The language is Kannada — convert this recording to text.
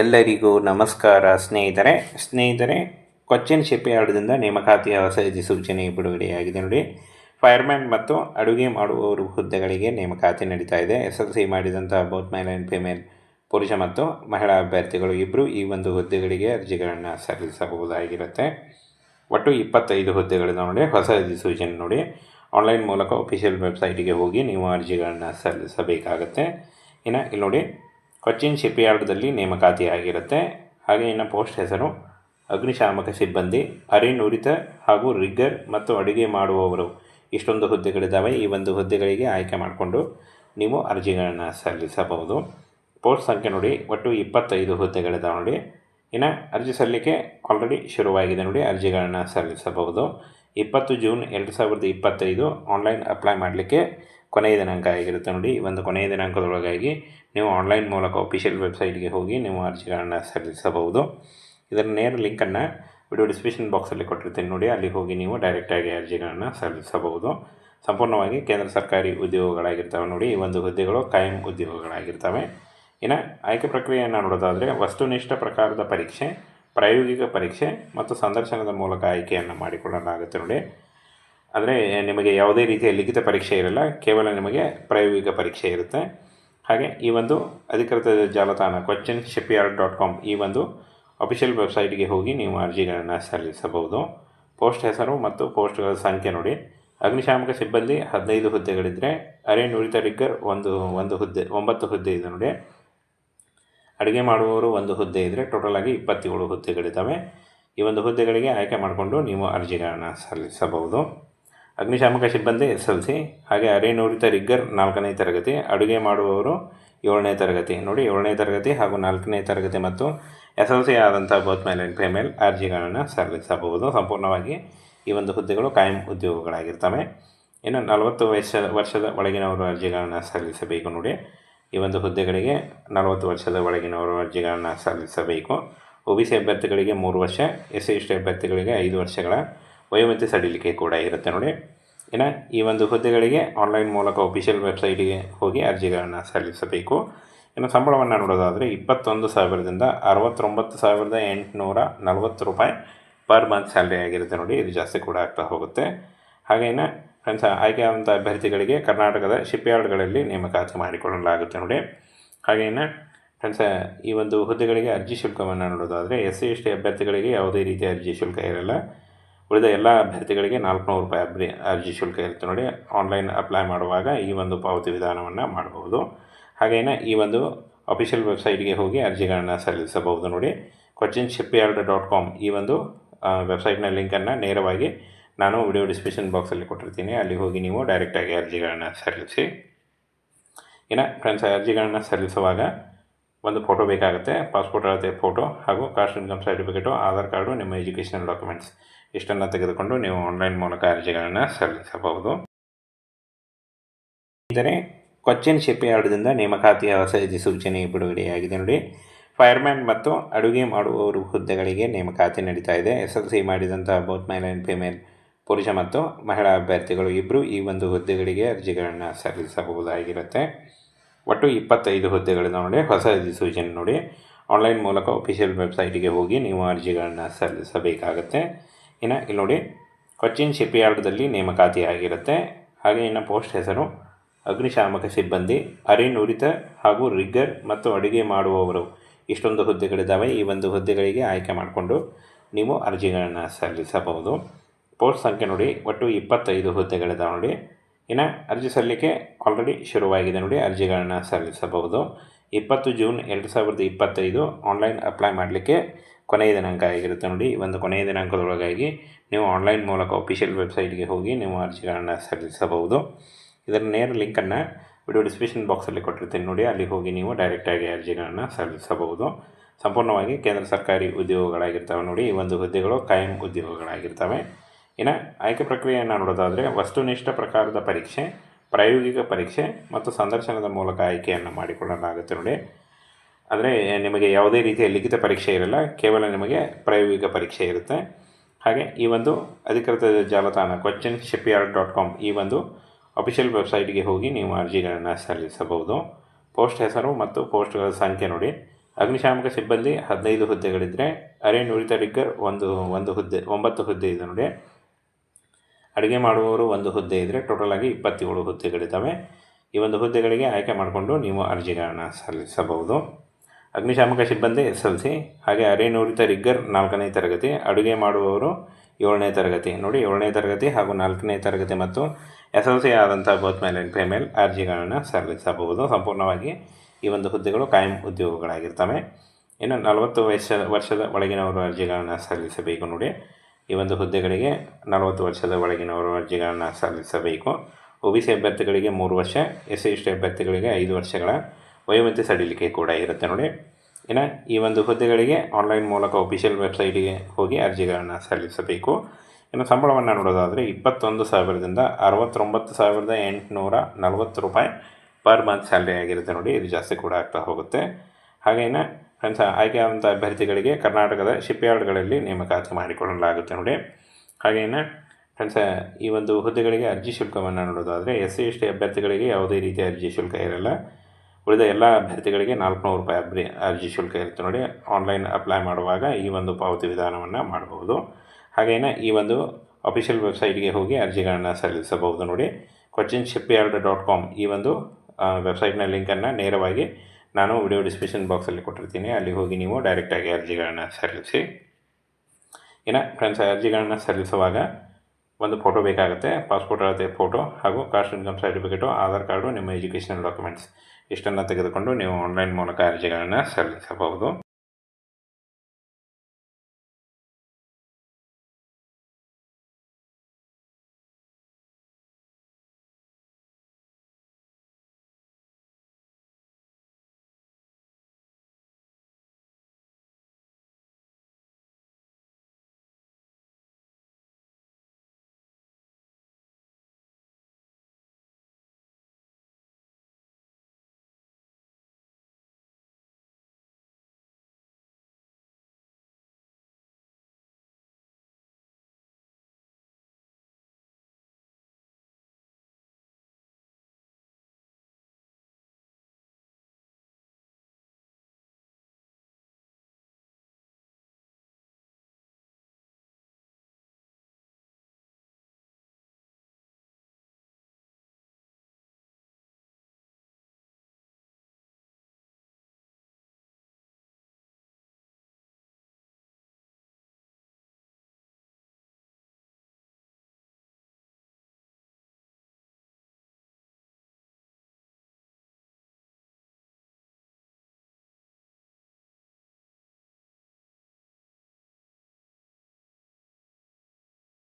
ಎಲ್ಲರಿಗೂ ನಮಸ್ಕಾರ ಸ್ನೇಹಿತರೆ. ಸ್ನೇಹಿತರೆ, ಕೊಚ್ಚಿನ್ ಶಿಪ್ಯಾರ್ಡ್ದಿಂದ ನೇಮಕಾತಿಯ ಹೊಸ ಅಧಿಸೂಚನೆ ಬಿಡುಗಡೆಯಾಗಿದೆ ನೋಡಿ. ಫೈರ್ಮ್ಯಾನ್ ಮತ್ತು ಅಡುಗೆ ಮಾಡುವವರು ಹುದ್ದೆಗಳಿಗೆ ನೇಮಕಾತಿ ನಡೀತಾ ಇದೆ. ಎಸ್ ಎಲ್ ಸಿ ಮಾಡಿದಂಥ ಬೌತ್ ಮೇಲ್ ಆ್ಯಂಡ್ ಫಿಮೇಲ್ ಪುರುಷ ಮತ್ತು ಮಹಿಳಾ ಅಭ್ಯರ್ಥಿಗಳು ಇಬ್ಬರು ಈ ಒಂದು ಹುದ್ದೆಗಳಿಗೆ ಅರ್ಜಿಗಳನ್ನು ಸಲ್ಲಿಸಬಹುದಾಗಿರುತ್ತೆ. ಒಟ್ಟು ಇಪ್ಪತ್ತೈದು ಹುದ್ದೆಗಳಿದೆ ನೋಡಿ. ಹೊಸ ಅಧಿಸೂಚನೆ ನೋಡಿ. ಆನ್ಲೈನ್ ಮೂಲಕ ಅಫಿಷಿಯಲ್ ವೆಬ್ಸೈಟಿಗೆ ಹೋಗಿ ನೀವು ಅರ್ಜಿಗಳನ್ನು ಸಲ್ಲಿಸಬೇಕಾಗತ್ತೆ. ಇನ್ನು ಇಲ್ಲಿ ನೋಡಿ. ಕೊಚ್ಚಿನ್ ಶಿಪ್ಯಾರ್ಡ್ದಲ್ಲಿ ನೇಮಕಾತಿ ಆಗಿರುತ್ತೆ ಹಾಗೆ ಇನ್ನು ಪೋಸ್ಟ್ ಹೆಸರು, ಅಗ್ನಿಶಾಮಕ ಸಿಬ್ಬಂದಿ, ಅರೆನುರಿತ ಹಾಗೂ ರಿಗ್ಗರ್ ಮತ್ತು ಅಡುಗೆ ಮಾಡುವವರು. ಇಷ್ಟೊಂದು ಹುದ್ದೆಗಳಿದ್ದಾವೆ ಈ ಒಂದು ಹುದ್ದೆಗಳಿಗೆ ಆಯ್ಕೆ ಮಾಡಿಕೊಂಡು ನೀವು ಅರ್ಜಿಗಳನ್ನು ಸಲ್ಲಿಸಬಹುದು. ಪೋಸ್ಟ್ ಸಂಖ್ಯೆ ನೋಡಿ, ಒಟ್ಟು ಇಪ್ಪತ್ತೈದು ಹುದ್ದೆಗಳಿದ್ದಾವೆ ನೋಡಿ. ಇನ್ನು ಅರ್ಜಿ ಸಲ್ಲಿಕೆ ಆಲ್ರೆಡಿ ಶುರುವಾಗಿದೆ ನೋಡಿ, ಅರ್ಜಿಗಳನ್ನು ಸಲ್ಲಿಸಬಹುದು. ಇಪ್ಪತ್ತು ಜೂನ್ ಎರಡು ಸಾವಿರದ ಇಪ್ಪತ್ತೈದು ಆನ್ಲೈನ್ ಅಪ್ಲೈ ಮಾಡಲಿಕ್ಕೆ ಕೊನೆಯ ದಿನಾಂಕ ಆಗಿರುತ್ತೆ ನೋಡಿ. ಈ ಒಂದು ಕೊನೆಯ ದಿನಾಂಕದೊಳಗಾಗಿ ನೀವು ಆನ್ಲೈನ್ ಮೂಲಕ ಅಫಿಷಿಯಲ್ ವೆಬ್ಸೈಟ್ಗೆ ಹೋಗಿ ನೀವು ಅರ್ಜಿಗಳನ್ನು ಸಲ್ಲಿಸಬಹುದು. ಇದರ ನೇರ ಲಿಂಕನ್ನು ವಿಡಿಯೋ ಡಿಸ್ಕ್ರಿಪ್ಷನ್ ಬಾಕ್ಸಲ್ಲಿ ಕೊಟ್ಟಿರ್ತೀನಿ ನೋಡಿ. ಅಲ್ಲಿ ಹೋಗಿ ನೀವು ಡೈರೆಕ್ಟಾಗಿ ಅರ್ಜಿಗಳನ್ನು ಸಲ್ಲಿಸಬಹುದು. ಸಂಪೂರ್ಣವಾಗಿ ಕೇಂದ್ರ ಸರ್ಕಾರಿ ಉದ್ಯೋಗಗಳಾಗಿರ್ತವೆ ನೋಡಿ. ಈ ಒಂದು ಹುದ್ದೆಗಳು ಕಾಯಂ ಉದ್ಯೋಗಗಳಾಗಿರ್ತವೆ. ಇನ್ನು ಆಯ್ಕೆ ಪ್ರಕ್ರಿಯೆಯನ್ನು ನೋಡೋದಾದರೆ ವಸ್ತುನಿಷ್ಠ ಪ್ರಕಾರದ ಪರೀಕ್ಷೆ, ಪ್ರಾಯೋಗಿಕ ಪರೀಕ್ಷೆ ಮತ್ತು ಸಂದರ್ಶನದ ಮೂಲಕ ಆಯ್ಕೆಯನ್ನು ಮಾಡಿಕೊಳ್ಳಲಾಗುತ್ತೆ ನೋಡಿ. ಅಂದರೆ ನಿಮಗೆ ಯಾವುದೇ ರೀತಿಯ ಲಿಖಿತ ಪರೀಕ್ಷೆ ಇರಲ್ಲ, ಕೇವಲ ನಿಮಗೆ ಪ್ರಾಯೋಗಿಕ ಪರೀಕ್ಷೆ ಇರುತ್ತೆ. ಹಾಗೆ ಈ ಒಂದು ಅಧಿಕೃತ ಜಾಲತಾಣ ಕ್ವಶನ್ ಶಿಪ್ಯಾರ್ಡ್ ಡಾಟ್ ಕಾಮ್ ಈ ಒಂದು ಅಫಿಷಿಯಲ್ ವೆಬ್ಸೈಟ್ಗೆ ಹೋಗಿ ನೀವು ಅರ್ಜಿಗಳನ್ನು ಸಲ್ಲಿಸಬಹುದು. ಪೋಸ್ಟ್ ಹೆಸರು ಮತ್ತು ಪೋಸ್ಟ್ಗಳ ಸಂಖ್ಯೆ ನೋಡಿ. ಅಗ್ನಿಶಾಮಕ ಸಿಬ್ಬಂದಿ ಹದಿನೈದು ಹುದ್ದೆಗಳಿದ್ದರೆ ಅರೆ ನುರಿತ ರಿಗ್ಗರ್ ಒಂದು ಒಂದು ಹುದ್ದೆ, ಒಂಬತ್ತು ಹುದ್ದೆ ಇದೆ ನೋಡಿ. ಅಡುಗೆ ಮಾಡುವವರು ಒಂದು ಹುದ್ದೆ ಇದ್ದರೆ ಟೋಟಲ್ ಆಗಿ ಇಪ್ಪತ್ತೇಳು ಹುದ್ದೆಗಳಿದ್ದಾವೆ. ಈ ಒಂದು ಹುದ್ದೆಗಳಿಗೆ ಆಯ್ಕೆ ಮಾಡಿಕೊಂಡು ನೀವು ಅರ್ಜಿಗಳನ್ನು ಸಲ್ಲಿಸಬಹುದು. ಅಗ್ನಿಶಾಮಕ ಸಿಬ್ಬಂದಿ ಎಸ್ ಎಲ್ ಸಿ, ಹಾಗೆ ಅರೆನೂರಿತ ರಿಗ್ಗರ್ ನಾಲ್ಕನೇ ತರಗತಿ, ಅಡುಗೆ ಮಾಡುವವರು ಏಳನೇ ತರಗತಿ. ನೋಡಿ, ಏಳನೇ ತರಗತಿ ಹಾಗೂ ನಾಲ್ಕನೇ ತರಗತಿ ಮತ್ತು ಎಸ್ ಎಲ್ ಸಿ ಆದಂಥ ಬೋತ್ ಮೇಲ್ ಆ್ಯಂಡ್ ಫಿಮೇಲ್ ಅರ್ಜಿಗಳನ್ನು ಸಲ್ಲಿಸಬಹುದು. ಸಂಪೂರ್ಣವಾಗಿ ಈ ಒಂದು ಹುದ್ದೆಗಳು ಕಾಯಂ ಉದ್ಯೋಗಗಳಾಗಿರ್ತವೆ. ಇನ್ನು ನಲವತ್ತು ವಯಸ್ಸ ವರ್ಷದ ಒಳಗಿನವರು ಅರ್ಜಿಗಳನ್ನು ಸಲ್ಲಿಸಬೇಕು ನೋಡಿ. ಈ ಒಂದು ಹುದ್ದೆಗಳಿಗೆ ನಲವತ್ತು ವರ್ಷದ ಒಳಗಿನವರು ಅರ್ಜಿಗಳನ್ನು ಸಲ್ಲಿಸಬೇಕು. ಒ ಬಿ ಸಿ ಅಭ್ಯರ್ಥಿಗಳಿಗೆ ಮೂರು ವರ್ಷ, ಎಸ್ ಸಿ ಎಸ್ ಟಿ ಅಭ್ಯರ್ಥಿಗಳಿಗೆ ಐದು ವರ್ಷಗಳ ವಯೋಮಿತಿ ಸಡಿಲಿಕೆ ಕೂಡ ಇರುತ್ತೆ ನೋಡಿ. ಇನ್ನು ಈ ಒಂದು ಹುದ್ದೆಗಳಿಗೆ ಆನ್ಲೈನ್ ಮೂಲಕ ಅಫಿಷಿಯಲ್ ವೆಬ್ಸೈಟಿಗೆ ಹೋಗಿ ಅರ್ಜಿಗಳನ್ನು ಸಲ್ಲಿಸಬೇಕು. ಇನ್ನು ಸಂಬಳವನ್ನು ನೋಡೋದಾದರೆ ಇಪ್ಪತ್ತೊಂದು ಸಾವಿರದಿಂದ ಅರವತ್ತೊಂಬತ್ತು ಸಾವಿರದ ಎಂಟುನೂರ ನಲವತ್ತು ರೂಪಾಯಿ ಪರ್ ಮಂತ್ ಸ್ಯಾಲ್ರಿ ಆಗಿರುತ್ತೆ ನೋಡಿ. ಇದು ಜಾಸ್ತಿ ಕೂಡ ಆಗ್ತಾ ಹೋಗುತ್ತೆ. ಹಾಗೇನ ಫ್ರೆಂಡ್ಸ್, ಆಯ್ಕೆಯಾದಂಥ ಅಭ್ಯರ್ಥಿಗಳಿಗೆ ಕರ್ನಾಟಕದ ಶಿಪ್ಯಾರ್ಡ್ಗಳಲ್ಲಿ ನೇಮಕಾತಿ ಮಾಡಿಕೊಳ್ಳಲಾಗುತ್ತೆ ನೋಡಿ. ಹಾಗೆ ಇನ್ನು ಫ್ರೆಂಡ್ಸ್, ಈ ಒಂದು ಹುದ್ದೆಗಳಿಗೆ ಅರ್ಜಿ ಶುಲ್ಕವನ್ನು ನೋಡೋದಾದರೆ ಎಸ್ ಸಿ ಎಸ್ ಟಿ ಅಭ್ಯರ್ಥಿಗಳಿಗೆ ಯಾವುದೇ ರೀತಿಯ ಅರ್ಜಿ ಶುಲ್ಕ ಇರಲ್ಲ. ಉಳಿದ ಎಲ್ಲ ಅಭ್ಯರ್ಥಿಗಳಿಗೆ ನಾಲ್ಕುನೂರು ರೂಪಾಯಿ ಅರ್ಜಿ ಅರ್ಜಿ ಶುಲ್ಕ ಇರುತ್ತೆ ನೋಡಿ. ಆನ್ಲೈನ್ ಅಪ್ಲೈ ಮಾಡುವಾಗ ಈ ಒಂದು ಪಾವತಿ ವಿಧಾನವನ್ನು ಮಾಡಬಹುದು. ಹಾಗೆಯೇ ಈ ಒಂದು ಅಫಿಷಿಯಲ್ ವೆಬ್ಸೈಟ್ಗೆ ಹೋಗಿ ಅರ್ಜಿಗಳನ್ನು ಸಲ್ಲಿಸಬಹುದು ನೋಡಿ. ಕೊಚ್ಚಿನ್ ಶಿಪ್ಯಾರ್ಡ್ ಡಾಟ್ ಕಾಮ್ ಈ ಒಂದು ವೆಬ್ಸೈಟ್ನ ಲಿಂಕನ್ನು ನೇರವಾಗಿ ನಾನು ವಿಡಿಯೋ ಡಿಸ್ಕ್ರಿಪ್ಷನ್ ಬಾಕ್ಸಲ್ಲಿ ಕೊಟ್ಟಿರ್ತೀನಿ. ಅಲ್ಲಿ ಹೋಗಿ ನೀವು ಡೈರೆಕ್ಟಾಗಿ ಅರ್ಜಿಗಳನ್ನು ಸಲ್ಲಿಸಿ. ಇನ್ನು ಫ್ರೆಂಡ್ಸ್ ಅರ್ಜಿಗಳನ್ನು ಸಲ್ಲಿಸುವಾಗ ಒಂದು ಫೋಟೋ ಬೇಕಾಗುತ್ತೆ ಪಾಸ್ಪೋರ್ಟ್ ಅಳತೆ ಫೋಟೋ ಹಾಗೂ caste income certificate Aadhaar card, ನಿಮ್ಮ ಎಜುಕೇಷನಲ್ ಡಾಕ್ಯುಮೆಂಟ್ಸ್ ಇಷ್ಟನ್ನು ತೆಗೆದುಕೊಂಡು ನೀವು ಆನ್ಲೈನ್ ಮೂಲಕ ಅರ್ಜಿಗಳನ್ನು ಸಲ್ಲಿಸಬಹುದು. ಇದರೆ ಕೊಚ್ಚಿನ್ ಶಿಪ್ಯಾರ್ಡ್ದಿಂದ ನೇಮಕಾತಿಯ ಹೊಸ ಅಧಿಸೂಚನೆ ಬಿಡುಗಡೆಯಾಗಿದೆ ನೋಡಿ. ಫೈರ್ಮ್ಯಾನ್ ಮತ್ತು ಅಡುಗೆ ಮಾಡುವವರು ಹುದ್ದೆಗಳಿಗೆ ನೇಮಕಾತಿ ನಡೀತಾ ಇದೆ. ಎಸ್ ಎಲ್ ಸಿ ಮಾಡಿದಂತಹ ಬೋತ್ ಮೇಲ್ ಆ್ಯಂಡ್ ಫಿಮೇಲ್ ಪುರುಷ ಮತ್ತು ಮಹಿಳಾ ಅಭ್ಯರ್ಥಿಗಳು ಇಬ್ಬರು ಈ ಒಂದು ಹುದ್ದೆಗಳಿಗೆ ಅರ್ಜಿಗಳನ್ನು ಸಲ್ಲಿಸಬಹುದಾಗಿರುತ್ತೆ. ಒಟ್ಟು ಇಪ್ಪತ್ತೈದು ಹುದ್ದೆಗಳನ್ನು ನೋಡಿ, ಹೊಸ ಅಧಿಸೂಚನೆ ನೋಡಿ. ಆನ್ಲೈನ್ ಮೂಲಕ ಅಫಿಷಿಯಲ್ ವೆಬ್ಸೈಟಿಗೆ ಹೋಗಿ ನೀವು ಅರ್ಜಿಗಳನ್ನು ಸಲ್ಲಿಸಬೇಕಾಗತ್ತೆ. ಇನ್ನು ಇಲ್ಲಿ ನೋಡಿ, ಕೊಚ್ಚಿನ್ ಶಿಪ್ಯಾರ್ಡ್ದಲ್ಲಿ ನೇಮಕಾತಿ ಆಗಿರುತ್ತೆ. ಹಾಗೆ ಇನ್ನು ಪೋಸ್ಟ್ ಹೆಸರು, ಅಗ್ನಿಶಾಮಕ ಸಿಬ್ಬಂದಿ, ಅರೆನುರಿತ ಹಾಗೂ ರಿಗ್ಗರ್ ಮತ್ತು ಅಡುಗೆ ಮಾಡುವವರು. ಇಷ್ಟೊಂದು ಹುದ್ದೆಗಳಿದ್ದಾವೆ. ಈ ಒಂದು ಹುದ್ದೆಗಳಿಗೆ ಆಯ್ಕೆ ಮಾಡಿಕೊಂಡು ನೀವು ಅರ್ಜಿಗಳನ್ನು ಸಲ್ಲಿಸಬಹುದು. ಪೋಸ್ಟ್ ಸಂಖ್ಯೆ ನೋಡಿ, ಒಟ್ಟು ಇಪ್ಪತ್ತೈದು ಹುದ್ದೆಗಳಿದ್ದಾವೆ ನೋಡಿ. ಇನ್ನು ಅರ್ಜಿ ಸಲ್ಲಿಕೆ ಆಲ್ರೆಡಿ ಶುರುವಾಗಿದೆ ನೋಡಿ, ಅರ್ಜಿಗಳನ್ನು ಸಲ್ಲಿಸಬಹುದು. ಇಪ್ಪತ್ತು ಜೂನ್ ಎರಡು ಸಾವಿರದ ಇಪ್ಪತ್ತೈದು ಆನ್ಲೈನ್ ಅಪ್ಲೈ ಮಾಡಲಿಕ್ಕೆ ಕೊನೆಯ ದಿನಾಂಕ ಆಗಿರುತ್ತೆ ನೋಡಿ. ಈ ಒಂದು ಕೊನೆಯ ದಿನಾಂಕದೊಳಗಾಗಿ ನೀವು ಆನ್ಲೈನ್ ಮೂಲಕ ಅಫಿಷಿಯಲ್ ವೆಬ್ಸೈಟ್ಗೆ ಹೋಗಿ ನೀವು ಅರ್ಜಿಗಳನ್ನು ಸಲ್ಲಿಸಬಹುದು. ಇದರ ನೇರ ಲಿಂಕನ್ನು ವಿಡಿಯೋ ಡಿಸ್ಕ್ರಿಪ್ಷನ್ ಬಾಕ್ಸಲ್ಲಿ ಕೊಟ್ಟಿರ್ತೀನಿ ನೋಡಿ. ಅಲ್ಲಿ ಹೋಗಿ ನೀವು ಡೈರೆಕ್ಟಾಗಿ ಅರ್ಜಿಗಳನ್ನು ಸಲ್ಲಿಸಬಹುದು. ಸಂಪೂರ್ಣವಾಗಿ ಕೇಂದ್ರ ಸರ್ಕಾರಿ ಉದ್ಯೋಗಗಳಾಗಿರ್ತವೆ ನೋಡಿ. ಈ ಒಂದು ಹುದ್ದೆಗಳು ಕಾಯಂ ಉದ್ಯೋಗಗಳಾಗಿರ್ತವೆ. ಇನ್ನು ಆಯ್ಕೆ ಪ್ರಕ್ರಿಯೆಯನ್ನು ನೋಡೋದಾದರೆ ವಸ್ತುನಿಷ್ಠ ಪ್ರಕಾರದ ಪರೀಕ್ಷೆ, ಪ್ರಾಯೋಗಿಕ ಪರೀಕ್ಷೆ ಮತ್ತು ಸಂದರ್ಶನದ ಮೂಲಕ ಆಯ್ಕೆಯನ್ನು ಮಾಡಿಕೊಳ್ಳಲಾಗುತ್ತೆ ನೋಡಿ. ಆದರೆ ನಿಮಗೆ ಯಾವುದೇ ರೀತಿಯ ಲಿಖಿತ ಪರೀಕ್ಷೆ ಇರಲ್ಲ, ಕೇವಲ ನಿಮಗೆ ಪ್ರಾಯೋಗಿಕ ಪರೀಕ್ಷೆ ಇರುತ್ತೆ. ಹಾಗೆ ಈ ಒಂದು ಅಧಿಕೃತ ಜಾಲತಾಣ ಕ್ವಶನ್ ಶಿಪ್ಯಾರ್ಡ್ ಡಾಟ್ ಕಾಮ್ ಈ ಒಂದು ಅಫಿಷಿಯಲ್ ವೆಬ್ಸೈಟ್ಗೆ ಹೋಗಿ ನೀವು ಅರ್ಜಿಗಳನ್ನು ಸಲ್ಲಿಸಬಹುದು. ಪೋಸ್ಟ್ ಹೆಸರು ಮತ್ತು ಪೋಸ್ಟ್ಗಳ ಸಂಖ್ಯೆ ನೋಡಿ. ಅಗ್ನಿಶಾಮಕ ಸಿಬ್ಬಂದಿ ಹದಿನೈದು ಹುದ್ದೆಗಳಿದ್ದರೆ ಅರೆ ನುರಿತ ರಿಗ್ಗರ್ ಒಂದು ಒಂದು ಹುದ್ದೆ, ಒಂಬತ್ತು ಹುದ್ದೆ ಇದೆ ನೋಡಿ. ಅಡುಗೆ ಮಾಡುವವರು ಒಂದು ಹುದ್ದೆ ಇದ್ದರೆ ಟೋಟಲ್ ಆಗಿ ಇಪ್ಪತ್ತೇಳು ಹುದ್ದೆಗಳಿದ್ದಾವೆ. ಈ ಒಂದು ಹುದ್ದೆಗಳಿಗೆ ಆಯ್ಕೆ ಮಾಡಿಕೊಂಡು ನೀವು ಅರ್ಜಿಗಳನ್ನು ಸಲ್ಲಿಸಬಹುದು. ಅಗ್ನಿಶಾಮಕ ಸಿಬ್ಬಂದಿ ಎಸ್ ಎಲ್ ಸಿ ಹಾಗೆ ಅರೆನೂರಿತ ರಿಗ್ಗರ್ ನಾಲ್ಕನೇ ತರಗತಿ, ಅಡುಗೆ ಮಾಡುವವರು ಏಳನೇ ತರಗತಿ. ನೋಡಿ, ಏಳನೇ ತರಗತಿ ಹಾಗೂ ನಾಲ್ಕನೇ ತರಗತಿ ಮತ್ತು ಎಸ್ ಎಲ್ ಸಿ ಆದಂಥ ಬೋತ್ ಮೇಲ್ ಆ್ಯಂಡ್ ಅರ್ಜಿಗಳನ್ನು ಸಲ್ಲಿಸಬಹುದು. ಸಂಪೂರ್ಣವಾಗಿ ಈ ಒಂದು ಹುದ್ದೆಗಳು ಕಾಯಂ ಉದ್ಯೋಗಗಳಾಗಿರ್ತವೆ. ಇನ್ನು ನಲವತ್ತು ವಯಸ್ಸ ವರ್ಷದ ಒಳಗಿನವರು ಅರ್ಜಿಗಳನ್ನು ಸಲ್ಲಿಸಬೇಕು ನೋಡಿ. ಈ ಒಂದು ಹುದ್ದೆಗಳಿಗೆ ನಲವತ್ತು ವರ್ಷದ ಒಳಗಿನವರು ಅರ್ಜಿಗಳನ್ನು ಸಲ್ಲಿಸಬೇಕು. ಒ ಬಿ ಸಿ ಅಭ್ಯರ್ಥಿಗಳಿಗೆ ಮೂರು ವರ್ಷ ಎಸ್ ಸಿ ಎಸ್ ಟಿ ಅಭ್ಯರ್ಥಿಗಳಿಗೆ ಐದು ವರ್ಷಗಳ ವಯೋಮಿತಿ ಸಡಿಲಿಕೆ ಕೂಡ ಇರುತ್ತೆ ನೋಡಿ. ಇನ್ನು ಈ ಒಂದು ಹುದ್ದೆಗಳಿಗೆ ಆನ್ಲೈನ್ ಮೂಲಕ ಒಫಿಷಿಯಲ್ ವೆಬ್ಸೈಟಿಗೆ ಹೋಗಿ ಅರ್ಜಿಗಳನ್ನು ಸಲ್ಲಿಸಬೇಕು. ಇನ್ನು ಸಂಬಳವನ್ನು ನೋಡೋದಾದರೆ ಇಪ್ಪತ್ತೊಂದು ಸಾವಿರದಿಂದ ಅರವತ್ತೊಂಬತ್ತು ಸಾವಿರದ ಎಂಟುನೂರ ನಲವತ್ತು ರೂಪಾಯಿ ಪರ್ ಮಂತ್ ಸ್ಯಾಲ್ರಿ ಆಗಿರುತ್ತೆ ನೋಡಿ. ಇದು ಜಾಸ್ತಿ ಕೂಡ ಆಗ್ತಾ ಹೋಗುತ್ತೆ. ಹಾಗೇನೆ ಫ್ರೆಂಡ್ಸ್ ಆಯ್ಕೆಯಾದಂಥ ಅಭ್ಯರ್ಥಿಗಳಿಗೆ ಕರ್ನಾಟಕದ ಶಿಪ್ಯಾರ್ಡ್ಗಳಲ್ಲಿ ನೇಮಕಾತಿ ಮಾಡಿಕೊಳ್ಳಲಾಗುತ್ತೆ ನೋಡಿ. ಹಾಗೆಯೇ ಫ್ರೆಂಡ್ಸ್, ಈ ಒಂದು ಹುದ್ದೆಗಳಿಗೆ ಅರ್ಜಿ ಶುಲ್ಕವನ್ನು ನೋಡೋದಾದರೆ ಎಸ್ ಸಿ ಎಸ್ ಟಿ ಅಭ್ಯರ್ಥಿಗಳಿಗೆ ಯಾವುದೇ ರೀತಿಯ ಅರ್ಜಿ ಶುಲ್ಕ ಇರಲ್ಲ. ಉಳಿದ ಎಲ್ಲ ಅಭ್ಯರ್ಥಿಗಳಿಗೆ ನಾಲ್ಕುನೂರು ರೂಪಾಯಿ ಅಬ್ರಿ ಅರ್ಜಿ ಶುಲ್ಕ ಇರುತ್ತೆ ನೋಡಿ. ಆನ್ಲೈನ್ ಅಪ್ಲೈ ಮಾಡುವಾಗ ಈ ಒಂದು ಪಾವತಿ ವಿಧಾನವನ್ನು ಮಾಡಬಹುದು. ಹಾಗೆಯೇ ಈ ಒಂದು ಅಫಿಷಿಯಲ್ ವೆಬ್ಸೈಟ್ಗೆ ಹೋಗಿ ಅರ್ಜಿಗಳನ್ನು ಸಲ್ಲಿಸಬಹುದು ನೋಡಿ. ಕೊಚ್ಚಿನ್ ಶಿಪ್ಯಾರ್ಡ್ ಡಾಟ್ ಕಾಮ್ ಈ ಒಂದು ವೆಬ್ಸೈಟ್ನ ಲಿಂಕನ್ನು ನೇರವಾಗಿ ನಾನು ವಿಡಿಯೋ ಡಿಸ್ಕ್ರಿಪ್ಷನ್ ಬಾಕ್ಸಲ್ಲಿ ಕೊಟ್ಟಿರ್ತೀನಿ. ಅಲ್ಲಿ ಹೋಗಿ ನೀವು ಡೈರೆಕ್ಟಾಗಿ ಅರ್ಜಿಗಳನ್ನು ಸಲ್ಲಿಸಿ. ಇನ್ನು ಫ್ರೆಂಡ್ಸ್ ಅರ್ಜಿಗಳನ್ನು ಸಲ್ಲಿಸುವಾಗ ಒಂದು ಫೋಟೋ ಬೇಕಾಗುತ್ತೆ. ಪಾಸ್ಪೋರ್ಟ್ ಅಳತೆ ಫೋಟೋ ಹಾಗೂ caste income certificate Aadhaar card, ನಿಮ್ಮ ಎಜುಕೇಷನಲ್ ಡಾಕ್ಯುಮೆಂಟ್ಸ್ ಇಷ್ಟನ್ನು ತೆಗೆದುಕೊಂಡು ನೀವು ಆನ್ಲೈನ್ ಮೂಲಕ ಅರ್ಜಿಗಳನ್ನು ಸಲ್ಲಿಸಬಹುದು.